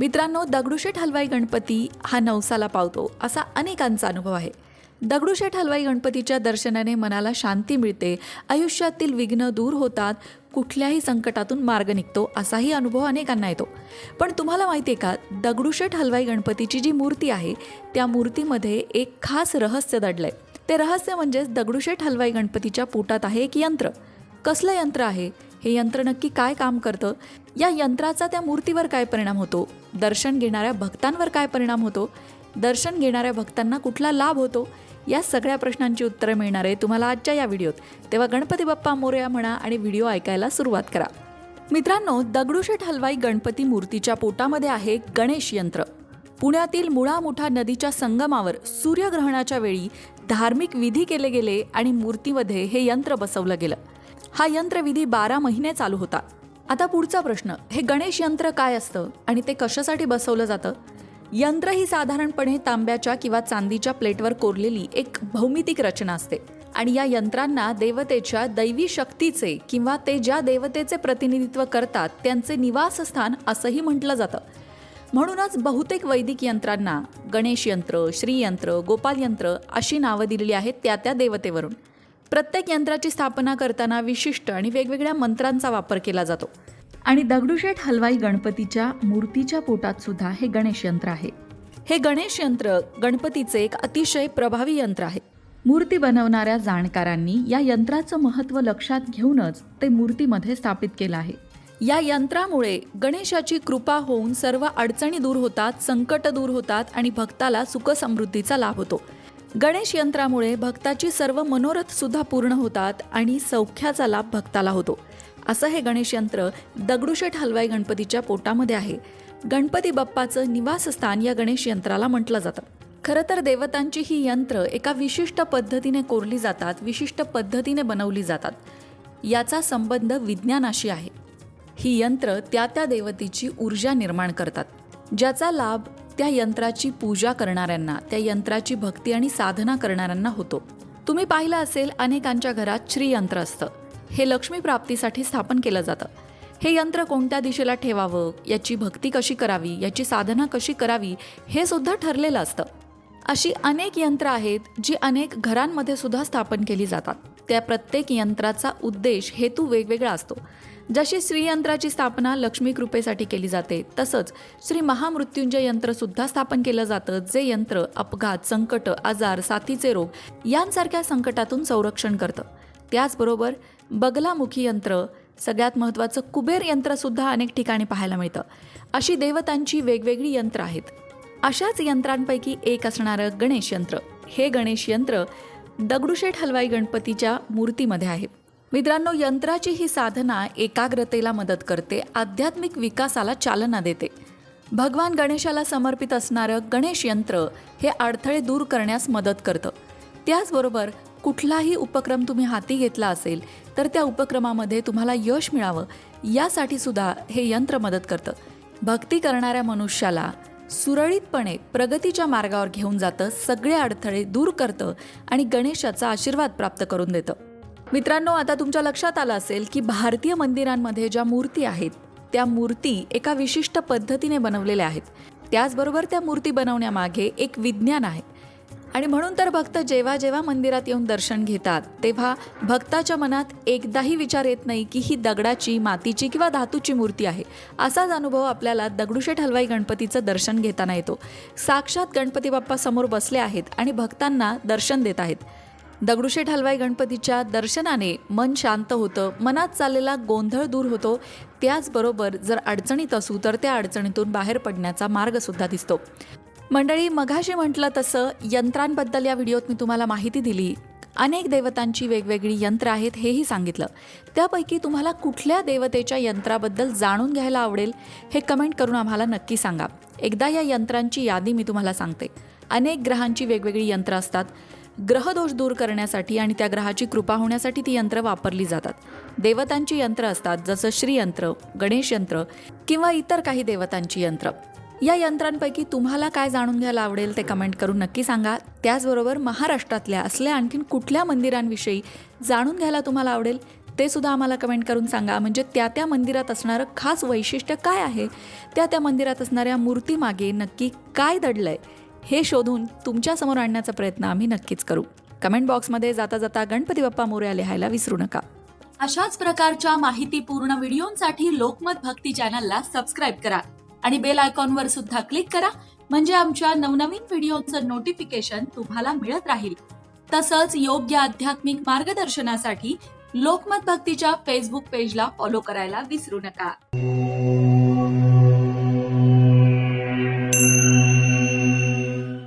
मित्रांनो दगडूशेठ हलवाई गणपती हा नवसाला पावतो असा अनेकांचा अनुभव आहे. दगडूशेठ हलवाई गणपतीच्या दर्शनाने मनाला शांती मिळते आयुष्यातील विघ्न दूर होतात कुठल्याही संकटातून मार्ग निघतो असाही अनुभव अनेकांना येतो. पण तुम्हाला माहिती आहे का दगडूशेठ हलवाई गणपतीची जी मूर्ती आहे त्या मूर्तीमध्ये एक खास रहस्य दडलं आहे ते रहस्य म्हणजेच दगडूशेठ हलवाई गणपतीच्या पोटात आहे एक यंत्र. कसलं यंत्र आहे? हे यंत्र नक्की काय काम करतं? या यंत्राचा त्या मूर्तीवर काय परिणाम होतो? दर्शन घेणाऱ्या भक्तांवर काय परिणाम होतो? दर्शन घेणाऱ्या भक्तांना कुठला लाभ होतो? या सगळ्या प्रश्नांची उत्तरं मिळणार आहे तुम्हाला आजच्या या व्हिडिओत. तेव्हा गणपती बाप्पा मोरया म्हणा आणि व्हिडिओ ऐकायला सुरुवात करा. मित्रांनो दगडूशेठ हलवाई गणपती मूर्तीच्या पोटामध्ये आहे गणेश यंत्र. पुण्यातील मुळामुठा नदीच्या संगमावर सूर्यग्रहणाच्या वेळी धार्मिक विधी केले गेले आणि मूर्तीमध्ये हे यंत्र बसवलं गेलं. हा यंत्रविधी बारा महिने चालू होता. आता पुढचा प्रश्न हे गणेश यंत्र काय असतं आणि ते कशासाठी बसवलं जातं? यंत्र ही साधारणपणे तांब्याच्या किंवा चांदीच्या प्लेटवर कोरलेली एक भौमितिक रचना असते आणि या यंत्रांना देवतेच्या दैवी शक्तीचे किंवा ते ज्या देवतेचे प्रतिनिधित्व करतात त्यांचे निवासस्थान असंही म्हटलं जातं. म्हणूनच बहुतेक वैदिक यंत्रांना गणेश यंत्र श्रीयंत्र गोपाल यंत्र अशी नावं दिलेली आहेत त्या त्या देवतेवरून. प्रत्येक यंत्राची स्थापना करताना विशिष्ट आणि वेगवेगळ्या मंत्रांचा वापर केला जातो. आणि दगडूशेठ हलवाई गणपतीच्या मूर्तीच्या पोटात सुद्धा हे गणेश यंत्र आहे. हे गणेश यंत्र गणपतीचे एक अतिशय प्रभावी यंत्र आहे. मूर्ती बनवणाऱ्या जाणकारांनी या यंत्राचं महत्त्व लक्षात घेऊनच ते मूर्तीमध्ये स्थापित केलं आहे. या यंत्रामुळे गणेशाची कृपा होऊन सर्व अडचणी दूर होतात संकट दूर होतात आणि भक्ताला सुखसमृद्धीचा लाभ होतो. गणेश यंत्रामुळे भक्ताची सर्व मनोरथ सुद्धा पूर्ण होतात आणि सौख्याचा लाभ भक्ताला होतो. असं हे गणेश यंत्र दगडूशेठ हलवाई गणपतीच्या पोटामध्ये आहे. गणपती बाप्पाचं निवासस्थान या गणेश यंत्राला म्हटलं जातं. खरं तर देवतांची ही यंत्र एका विशिष्ट पद्धतीने कोरली जातात विशिष्ट पद्धतीने बनवली जातात. याचा संबंध विज्ञानाशी आहे. ही यंत्र त्या त्या देवतेची ऊर्जा निर्माण करतात ज्याचा लाभ त्या यंत्राची पूजा करणाऱ्यांना त्या यंत्राची भक्ती आणि साधना करणाऱ्यांना होतो. तुम्ही पाहिलं असेल अनेकांच्या घरात श्रीयंत्र असतं. हे लक्ष्मी प्राप्तीसाठी स्थापन केलं जातं. हे यंत्र कोणत्या दिशेला ठेवावं याची भक्ती कशी करावी याची साधना कशी करावी हे सुद्धा ठरलेलं असतं. अशी अनेक यंत्र आहेत जी अनेक घरांमध्ये सुद्धा स्थापन केली जातात. त्या प्रत्येक यंत्राचा उद्देश हेतू वेगवेगळा असतो. जशी श्रीयंत्राची स्थापना लक्ष्मी कृपेसाठी केली जाते तसंच श्री महामृत्युंजय यंत्र सुद्धा स्थापन केलं जातं जे यंत्र अपघात संकट आजार साथीचे रोग यांसारख्या संकटातून संरक्षण करतं. त्याचबरोबर बगलामुखी यंत्र सगळ्यात महत्त्वाचं कुबेर यंत्रसुद्धा अनेक ठिकाणी पाहायला मिळतं. अशी देवतांची वेगवेगळी यंत्र आहेत. अशाच यंत्रांपैकी एक असणारं गणेश यंत्र. हे गणेश यंत्र दगडूशेठ हलवाई गणपतीच्या मूर्तीमध्ये आहे. मित्रांनो यंत्राची ही साधना एकाग्रतेला मदत करते आध्यात्मिक विकासाला चालना देते. भगवान गणेशाला समर्पित असणारं गणेश यंत्र हे अडथळे दूर करण्यास मदत करतं. त्याचबरोबर कुठलाही उपक्रम तुम्ही हाती घेतला असेल तर त्या उपक्रमामध्ये तुम्हाला यश मिळावं यासाठी सुद्धा हे यंत्र मदत करतं. भक्ती करणाऱ्या मनुष्याला सुरळीतपणे प्रगतीच्या मार्गावर घेऊन जातं सगळे अडथळे दूर करतं आणि गणेशाचा आशीर्वाद प्राप्त करून देतं. मित्रांनो आता तुमच्या लक्षात आलं असेल की भारतीय मंदिरांमध्ये ज्या मूर्ती आहेत त्या मूर्ती एका विशिष्ट पद्धतीने बनवलेल्या आहेत. त्याचबरोबर त्या मूर्ती बनवण्यामागे एक विज्ञान आहे. आणि म्हणून तर भक्त जेव्हा जेव्हा मंदिरात येऊन दर्शन घेतात तेव्हा भक्ताच्या मनात एकदाही विचार येत नाही की ही दगडाची मातीची किंवा धातूची मूर्ती आहे. असाच अनुभव आपल्याला दगडूशेठ हलवाई गणपतीचं दर्शन घेताना येतो. साक्षात गणपती बाप्पा समोर बसले आहेत आणि भक्तांना दर्शन देत आहेत. दगडूशेठ हलवाई गणपतीच्या दर्शनाने मन शांत होतं. मनात चाललेला गोंधळ दूर होतो. त्याचबरोबर जर अडचणीत असू तर त्या अडचणीतून बाहेर पडण्याचा मार्गसुद्धा दिसतो. मंडळी मघाशी म्हटलं तसं यंत्रांबद्दल या व्हिडिओत मी तुम्हाला माहिती दिली. अनेक देवतांची वेगवेगळी यंत्र आहेत हेही सांगितलं. त्यापैकी तुम्हाला कुठल्या देवतेच्या यंत्राबद्दल जाणून घ्यायला आवडेल हे कमेंट करून आम्हाला नक्की सांगा. एकदा या यंत्रांची यादी मी तुम्हाला सांगते. अनेक ग्रहांची वेगवेगळी यंत्र असतात. ग्रहदोष दूर करण्यासाठी आणि त्या ग्रहाची कृपा होण्यासाठी ती यंत्र वापरली जातात. देवतांची यंत्र असतात जसं श्रीयंत्र गणेश यंत्र किंवा इतर काही देवतांची यंत्र. या यंत्रांपैकी तुम्हाला काय जाणून घ्यायला आवडेल ते कमेंट करून नक्की सांगा. त्याचबरोबर महाराष्ट्रातल्या असल्या आणखीन कुठल्या मंदिरांविषयी जाणून घ्यायला तुम्हाला आवडेल ते सुद्धा आम्हाला कमेंट करून सांगा. म्हणजे त्या त्या मंदिरात असणारं खास वैशिष्ट्य काय आहे? त्या त्या मंदिरात असणाऱ्या मूर्तीमागे नक्की काय दडलं आहे हे शोधून तुमच्यासमोर आणण्याचा प्रयत्न आम्ही नक्कीच करू. कमेंट बॉक्समध्ये जाता जाता गणपती बाप्पा मोर्या लिहायला विसरू नका. अशाच प्रकारच्या माहितीपूर्ण व्हिडिओंसाठी लोकमत भक्ती चॅनलला सबस्क्राईब करा आणि बेल आयकॉनवर सुद्धा क्लिक करा म्हणजे आमच्या नवनवीन व्हिडिओचं नोटिफिकेशन तुम्हाला मिळत राहील. तसंच योग्य आध्यात्मिक मार्गदर्शनासाठी लोकमत भक्तीच्या फेसबुक पेजला फॉलो करायला विसरू नका.